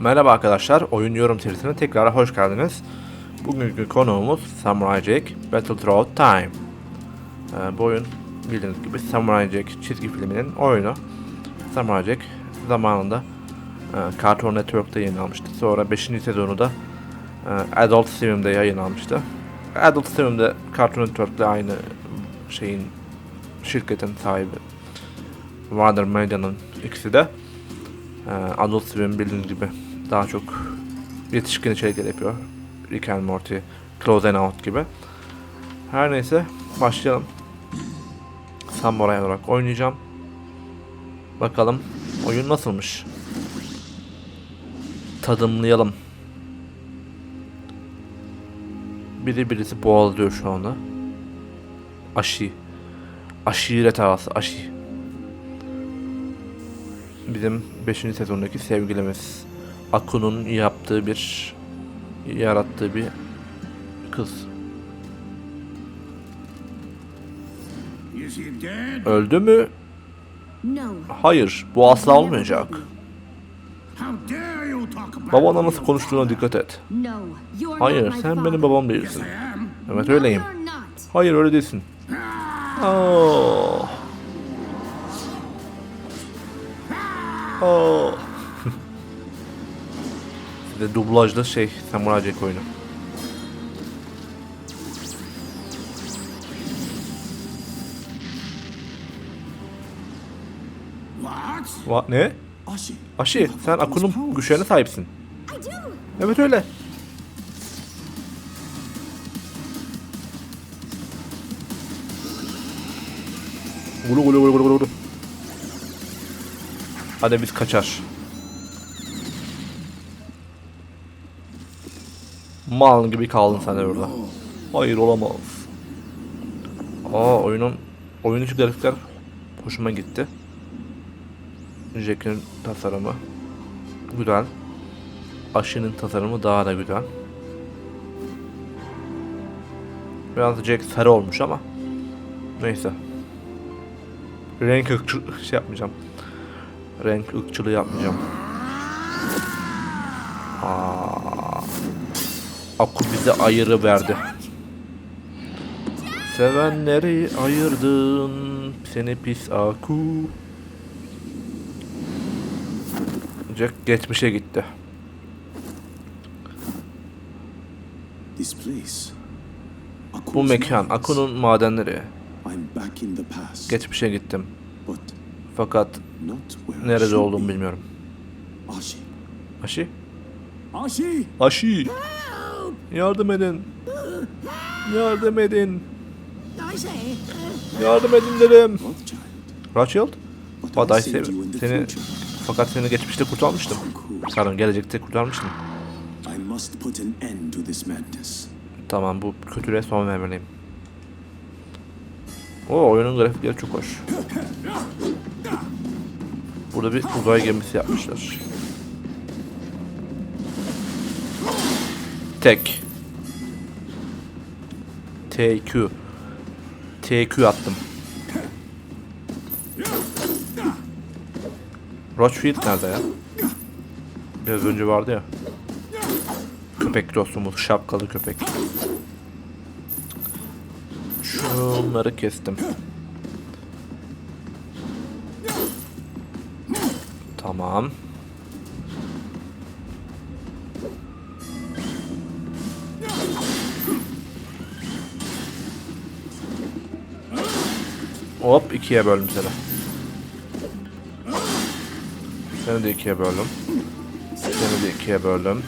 Merhaba arkadaşlar, Oyun Yorum serisine tekrar hoş geldiniz. Bugünkü konuğumuz Samurai Jack Battle Through Time. Ee, bu oyun bildiğiniz gibi Samurai Jack çizgi filminin oyunu. Samurai Jack zamanında e, Cartoon Network'ta yayınlanmıştı. Sonra 5. sezonu da e, Adult Swim'de yayınlanmıştı. Adult Swim'de Cartoon Network'le aynı şeyin şirketin sahibi Warner Media'nın ikisi de ee, Adult Swim bildiğiniz gibi daha çok yetişkin içerikler yapıyor. Rick and Morty, Close and Out gibi. Her neyse başlayalım. Samurai olarak oynayacağım. Bakalım oyun nasılmış. Tadımlayalım. Biri birisi boğazlıyor şu anda. Aşı. Aşiret havası. Aşı bizim 5. sezondaki sevgilimiz. Aku'nun yaptığı bir yarattığı bir kız. Öldü mü? Hayır. Bu asla olmayacak. Babana nasıl konuştuğuna dikkat et. Hayır, sen benim babam değilsin. Evet öyleyim. Hayır öyle değilsin. Oh. Oh. Size dublajda şey Samurai Jack oyunu. What? Va ne? Ashi. Aşı sen Aku'nun güçlerine sahipsin. I do. Evet öyle. Vuru vuru vuru vuru vuru. Hadi biz kaçar. Mal gibi kaldın sen de burada. Hayır olamaz. Aa oyunun oyun içi grafikler hoşuma gitti. Jack'in tasarımı güzel. Aşının tasarımı daha da güzel. Biraz Jack sarı olmuş ama neyse. Renk ırkçı şey yapmayacağım. Renk ırkçılığı yapmayacağım. Aku bize ayırı verdi. Sevenleri ayırdın seni pis Aku. Jack geçmişe gitti. This place. Aku's Bu mekan. Aku'nun madenleri. Geçmişe gittim. but Fakat nerede olduğumu bilmiyorum. Ashi. Aşı? Ashi! Yardım edin. Yardım edin. Yardım edin dedim. Rothschild. But I the seni fakat seni geçmişte kurtarmıştım. Pardon gelecekte kurtarmıştım. Tamam bu kötülüğe son vermeliyim. O oyunun grafikleri çok hoş. Burada bir uzay gemisi yapmışlar. Tek. TQ. TQ attım. Rochfield nerede ya? Biraz önce vardı ya. Köpek dostumuz, şapkalı köpek. Şunları kestim. Tamam. Hop ikiye böldüm seni. Seni de ikiye böldüm. Seni de ikiye böldüm.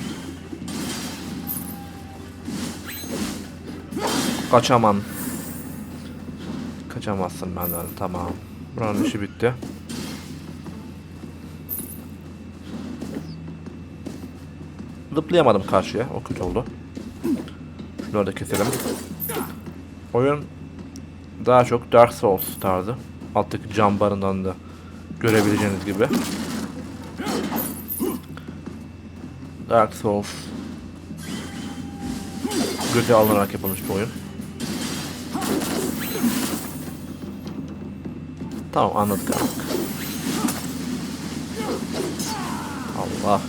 Kaçaman. Kaçamazsın benden. Tamam. Buranın işi bitti. Zıplayamadım karşıya. O kötü oldu. Şunları da keselim. Oyun daha çok Dark Souls tarzı. Alttaki cam barından da görebileceğiniz gibi. Dark Souls göze alınarak yapılmış bir oyun. Tamam anladık artık. Allah.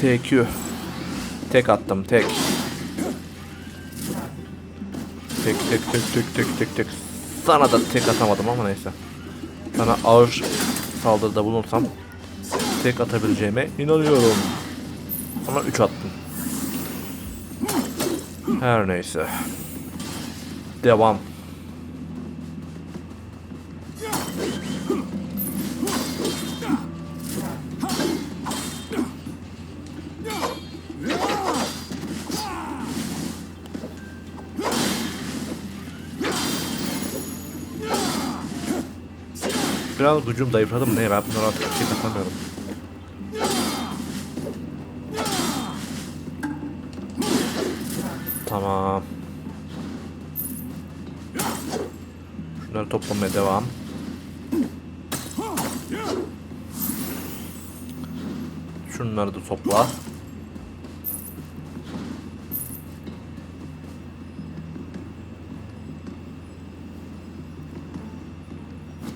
TQ. Tek attım tek. Tek tek tek tek tek tek tek. Sana da tek atamadım ama neyse. Sana ağır saldırıda bulunsam tek atabileceğime inanıyorum. Ama 3 attım. Her neyse. Devam. Biraz gücüm zayıfladı mı ne ben bunları artık bir şey katamıyorum. Tamam. Şunları toplamaya devam. Şunları da topla.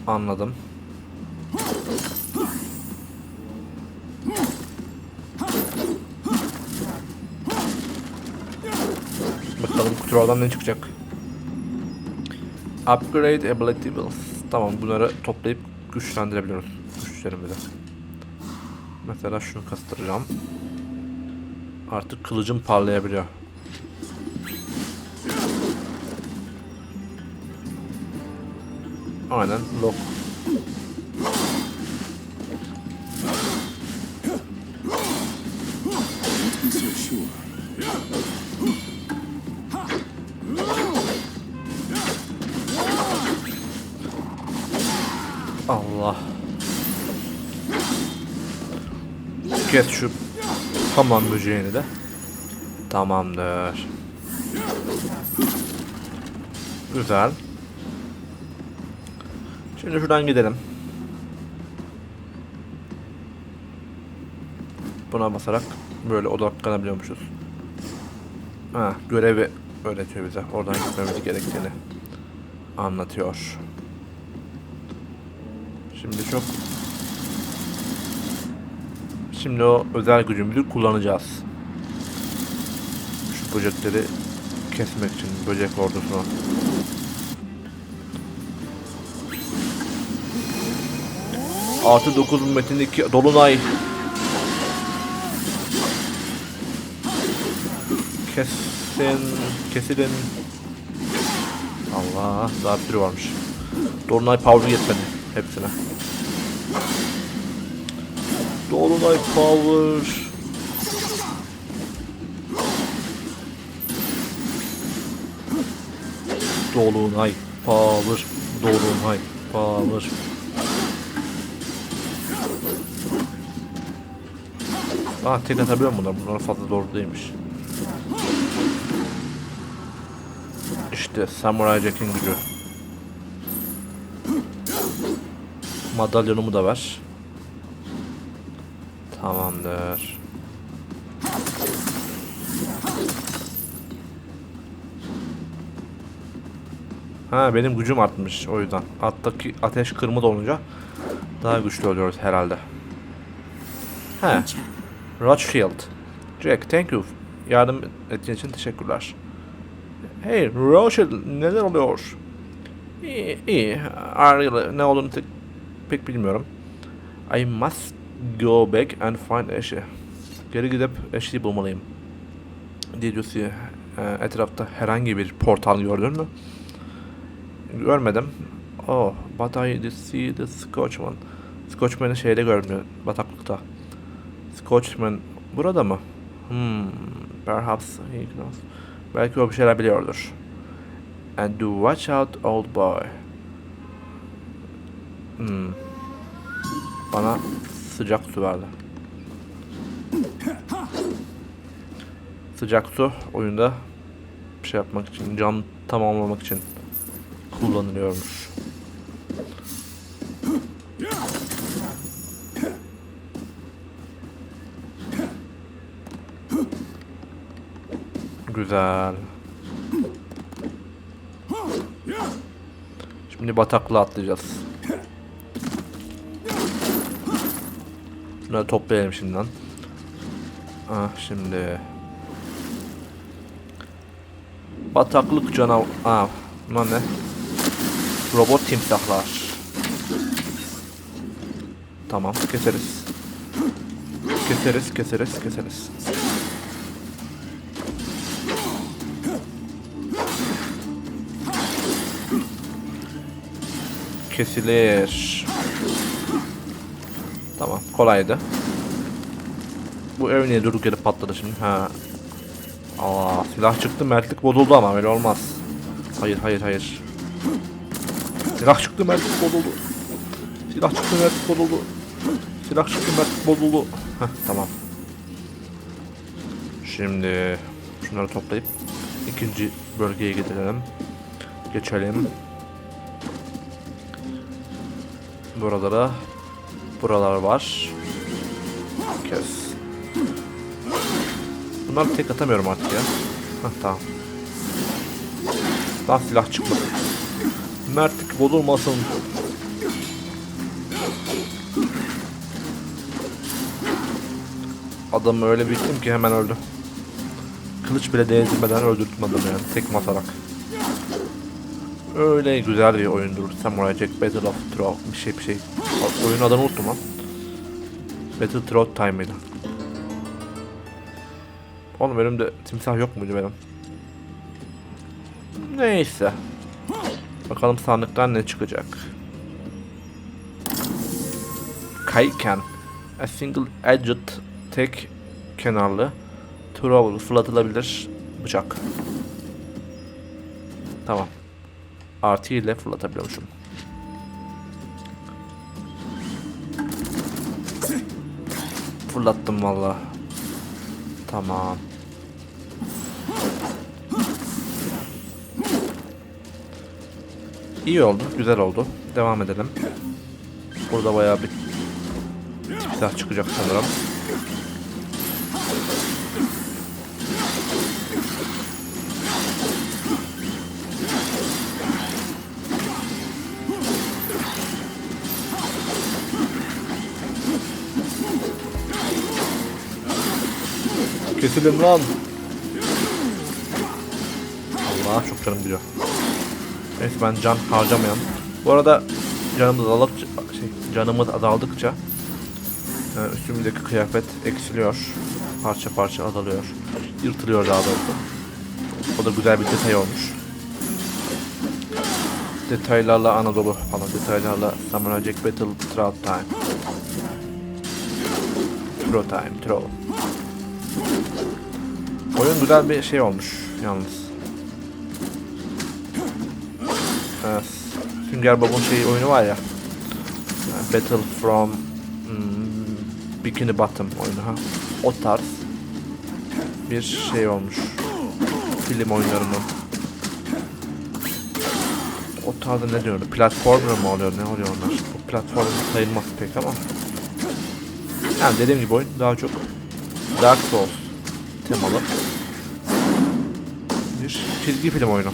Anladım. Bakalım kutulardan ne çıkacak. Upgrade ability bills. Tamam bunları toplayıp güçlendirebiliyoruz. Güçlerimizi. Mesela şunu kastıracağım. Artık kılıcım parlayabiliyor. Aynen lock. Allah. Kes şu hamam böceğini de. Tamamdır. Güzel. Şimdi şuradan gidelim. Buna basarak böyle odaklanabiliyormuşuz. Ha, görevi öğretiyor bize. Oradan gitmemiz gerektiğini anlatıyor. Şimdi çok Şimdi o özel gücümüzü kullanacağız. Şu böcekleri kesmek için böcek ordusuna. Artı 9 metindeki Dolunay. Kesin, kesilin. Allah, daha bir sürü varmış. Dolunay power yetmedi hepsine. Dolunay power. Dolunay power. Dolunay power. Ah tek atabiliyor bunlar? Bunlar fazla zor değilmiş. İşte Samurai Jack'in gücü. Madalyonumu da ver. Tamamdır. Ha benim gücüm artmış o yüzden. Alttaki ateş kırmızı olunca daha güçlü oluyoruz herhalde. He. Rothschild. Jack thank you. Yardım ettiğin için teşekkürler. Hey Rothschild neler oluyor? İyi, iyi. Ariel ne olduğunu tek- pek bilmiyorum. I must go back and find Ashley. Geri gidip Ashley'i bulmalıyım. Diyüzü e, etrafta herhangi bir portal gördün mü? Görmedim. Oh, but I did see the Scotchman. Scotchman'ı şeyde gördüm, bataklıkta. Scotchman burada mı? Hmm, perhaps he knows. Belki o bir şeyler biliyordur. And do watch out old boy. Hmm. Bana sıcak su verdi. Sıcak su oyunda bir şey yapmak için, can tamamlamak için kullanılıyormuş. Güzel. Şimdi bataklığa atlayacağız. Şunları toplayalım şimdiden. Ah şimdi. Bataklık canav... Aa, bunlar ne? Robot timsahlar. Tamam, keseriz. Keseriz, keseriz, keseriz. Kesilir. Tamam, kolaydı. Bu ev niye durduk yere patladı şimdi? Ha. Aa, silah çıktı, mertlik bozuldu ama öyle olmaz. Hayır, hayır, hayır. Silah çıktı, mertlik bozuldu. Silah çıktı, mertlik bozuldu. Silah çıktı, mertlik bozuldu. Heh, tamam. Şimdi şunları toplayıp ikinci bölgeye gidelim. Geçelim. Buralara buralar var. Kes. Bunları tek atamıyorum artık ya. Heh, tamam. Daha silah çıkmadı. Mertlik bozulmasın. Adamı öyle bittim ki hemen öldü. Kılıç bile değdirmeden öldürttüm adamı yani tek atarak. Öyle güzel bir oyundur. Samurai Jack Battle of Throat bir şey bir şey. Oyunun adını unuttum lan. Battle Throat Time mıydı? Oğlum önümde timsah yok muydu benim? Neyse. Bakalım sandıktan ne çıkacak. Kayken. A single edged tek kenarlı throwable fırlatılabilir bıçak. Tamam. Artı ile fırlatabiliyormuşum. Fırlattım valla. Tamam. İyi oldu, güzel oldu. Devam edelim. Burada bayağı bir silah çıkacak sanırım. Kesilin lan. Allah çok canım gidiyor. Neyse ben can harcamayalım. Bu arada canımız azaldıkça, şey, canımız azaldıkça e, üstümüzdeki kıyafet eksiliyor. Parça parça azalıyor. Yırtılıyor daha doğrusu. O da güzel bir detay olmuş. Detaylarla Anadolu falan detaylarla Samurai Jack Battle Throughout Time. Throw Time, Throw. Oyun güzel bir şey olmuş yalnız. Evet. Sünger Bob'un şey oyunu var ya. Battle from hmm, Bikini Bottom oyunu ha. O tarz bir şey olmuş. Film oyunlarının. O tarzda ne diyorlar? Platformer mı oluyor? Ne oluyor onlar? O platform sayılmaz pek ama. Yani dediğim gibi oyun daha çok Dark Souls temalı bir çizgi film oyunu.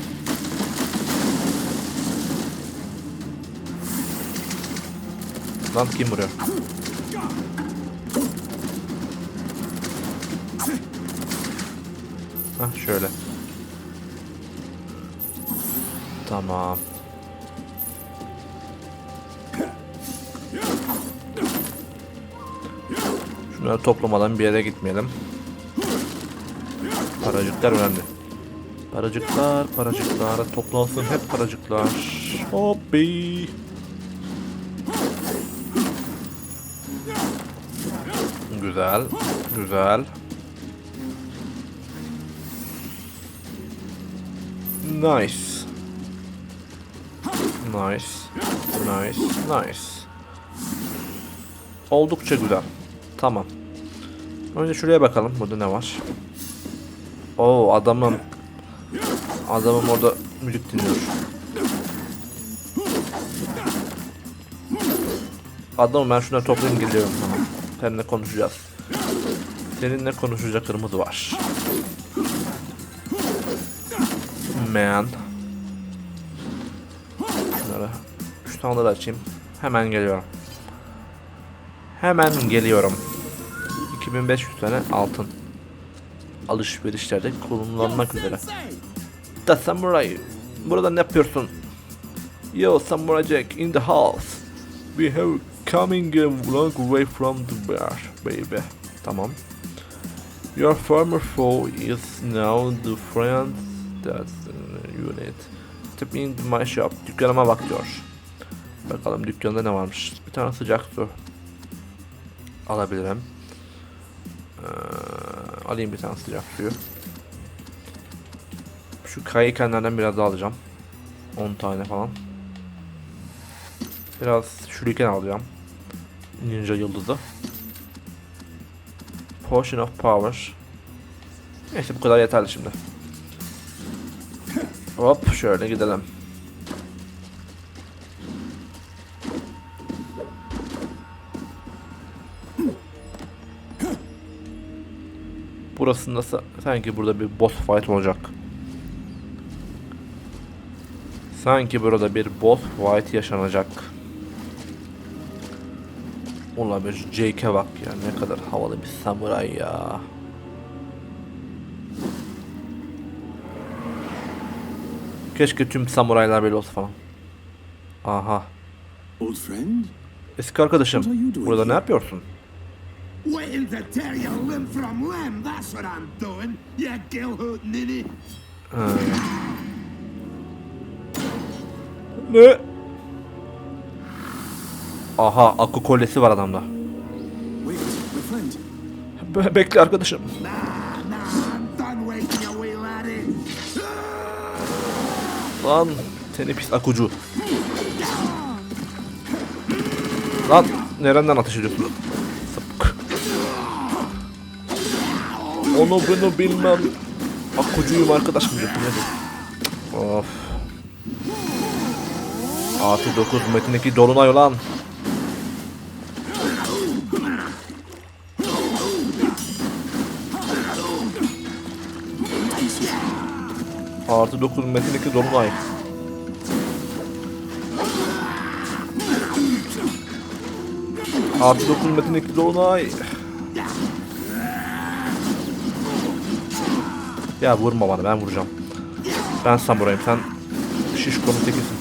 Lan kim vuruyor? Hah şöyle. Tamam. Şunları toplamadan bir yere gitmeyelim. Paracıklar önemli. Paracıklar, paracıklar, toplansın hep paracıklar. Hoppi. Güzel, güzel. Nice. Nice, nice, nice. Oldukça güzel. Tamam. Önce şuraya bakalım. Burada ne var? Oo adamım. Adamım orada müzik dinliyor. Adamım ben şunları toplayayım geliyorum. Tamam. Seninle konuşacağız. Seninle konuşacaklarımız var. Man. Şunları. Şu tane açayım. Hemen geliyorum. Hemen geliyorum. 2500 tane altın. Alışverişlerde kullanılmak üzere. Da Samurai, burada ne yapıyorsun? Yo Samurai Jack in the house. We have coming a long way from the bar, baby. Tamam. Your former foe is now the friend that you need. Step into my shop. Dükkanıma bak diyor. Bakalım dükkanda ne varmış. Bir tane sıcak su. Alabilirim. Ee, alayım bir tane sıcak suyu. Şu kayıkenlerden biraz daha alacağım. 10 tane falan. Biraz şuriken alacağım. Ninja yıldızı. Potion of Power. Neyse bu kadar yeterli şimdi. Hop şöyle gidelim. Burasında sa- sanki burada bir boss fight olacak. Sanki burada bir boss fight yaşanacak. Ulan bir Jake'e bak ya ne kadar havalı bir samuray ya. Keşke tüm samuraylar böyle olsa falan. Aha. Eski arkadaşım. Burada ne yapıyorsun? Waiting to tear your limb from limb, that's what I'm doing. You gill-hoot ninny. Ne? Aha akü kolyesi var adamda. Wait, my friend. Be- bekle arkadaşım. Nah, nah, I'm done waiting, you wee laddie. Lan seni pis akucu. Lan nereden ateş ediyorsun? Onu bunu bilmem. Akucuyum arkadaşım diyorsun nedir? Of. Artı 9 metindeki dolunay olan. Artı 9 metindeki dolunay. Artı 9 metindeki dolunay. Ya vurma bana ben vuracağım. Ben samurayım sen şişkonun tekisin.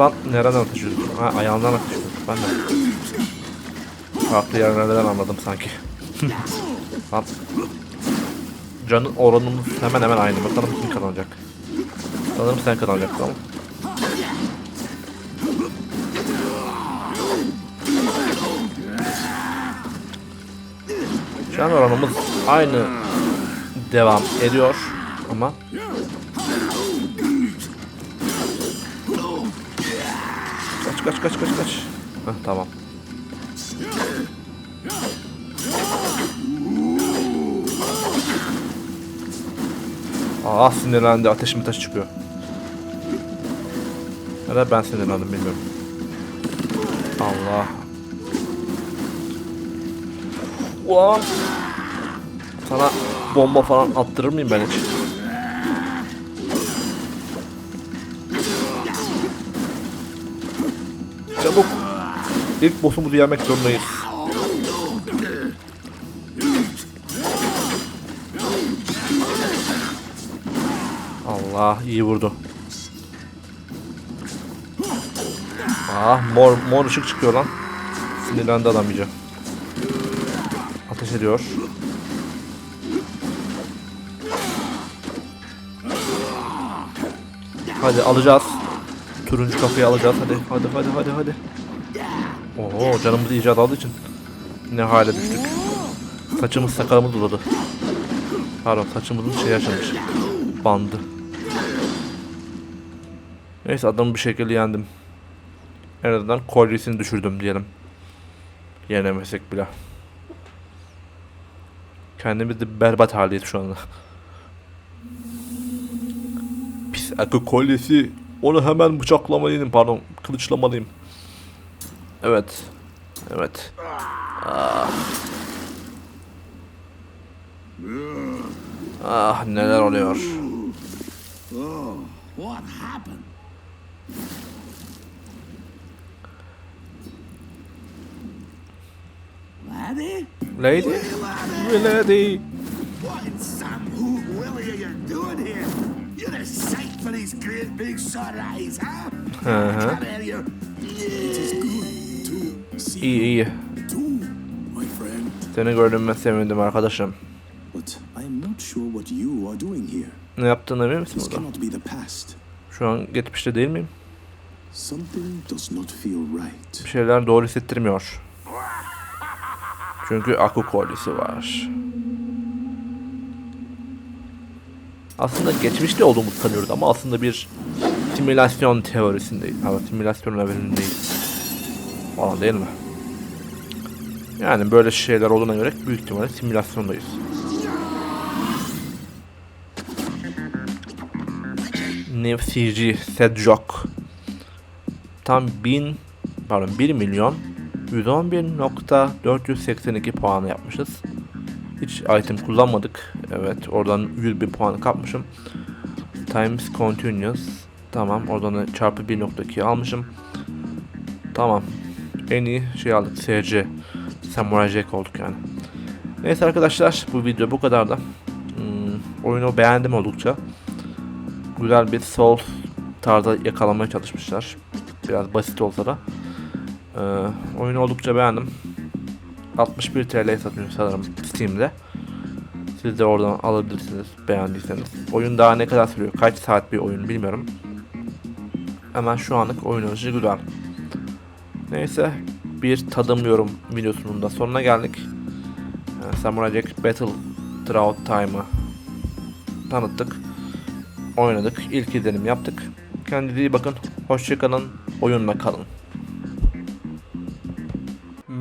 Lan nereden ateş ediyorsun? Ha ayağından ateş ediyorsun. Ben de. Farklı yerlerden anladım sanki. Lan. Canın oranımız hemen hemen aynı. Bakalım kim kazanacak. Sanırım sen kazanacaksın ama. Can oranımız aynı devam ediyor ama Kaç kaç kaç kaç kaç. Heh, tamam. Aa sinirlendi ateş mi taş çıkıyor. Ya da ben sinirlendim bilmiyorum. Allah. Ulan. Sana bomba falan attırır mıyım ben hiç? Çabuk. İlk boss'umuzu yemek zorundayız. Allah iyi vurdu. Ah mor mor ışık çıkıyor lan. Sinirlendi adam iyice. Ateş ediyor. Hadi alacağız. Turuncu kafayı alacağız. Hadi hadi hadi hadi hadi. Oho canımız iyice azaldığı için ne hale düştük. Saçımız sakalımız uzadı. Pardon saçımızın şey açılmış. Bandı. Neyse adamı bir şekilde yendim. En azından kolyesini düşürdüm diyelim. Yenemesek bile. Kendimiz de berbat haldeyiz şu anda. Akı kolyesi. Onu hemen bıçaklamalıyım pardon kılıçlamalıyım. Evet. Evet. Ah. Ah neler oluyor. What? Lady? Laddie? Lady. fucking Sam Hook Willie are you doing here? You're a sight for these great big sore eyes, huh? Uh-huh. Good to see İyi iyi. Seni gördüğüme sevindim arkadaşım. But I am not sure what you are doing here. Ne yaptığını misin This burada? cannot be the past. Şu an geçmişte değil miyim? Something does not feel right. Bir şeyler doğru hissettirmiyor. Çünkü akü kolyesi var. Aslında geçmişte olduğumuz sanıyoruz ama aslında bir simülasyon teorisindeyiz. Ama simülasyon evrenindeyiz. Falan değil mi? Yani böyle şeyler olduğuna göre büyük ihtimalle simülasyondayız. New CG Set Jock tam 1000 pardon 1 milyon 111.482 puanı yapmışız. Hiç item kullanmadık. Evet oradan 100 bin puan kapmışım. Times continuous. Tamam oradan da çarpı 1.2 almışım. Tamam. En iyi şey aldık. SC. Samurai Jack olduk yani. Neyse arkadaşlar bu video bu kadar da. Hmm, oyunu beğendim oldukça. Güzel bir Souls tarzda yakalamaya çalışmışlar. Biraz basit olsa da. Ee, oyunu oldukça beğendim. 61 TL satıyor sanırım Steam'de. Siz de oradan alabilirsiniz beğendiyseniz. Oyun daha ne kadar sürüyor? Kaç saat bir oyun bilmiyorum. Hemen şu anlık oynanışı güzel. Neyse bir tadımlıyorum videosunun da sonuna geldik. Ee, Samurai Jack Battle Drought Time'ı tanıttık. Oynadık. İlk izlenim yaptık. Kendinize iyi bakın. Hoşçakalın. Oyunla kalın.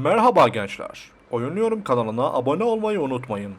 Merhaba gençler. Oynuyorum kanalına abone olmayı unutmayın.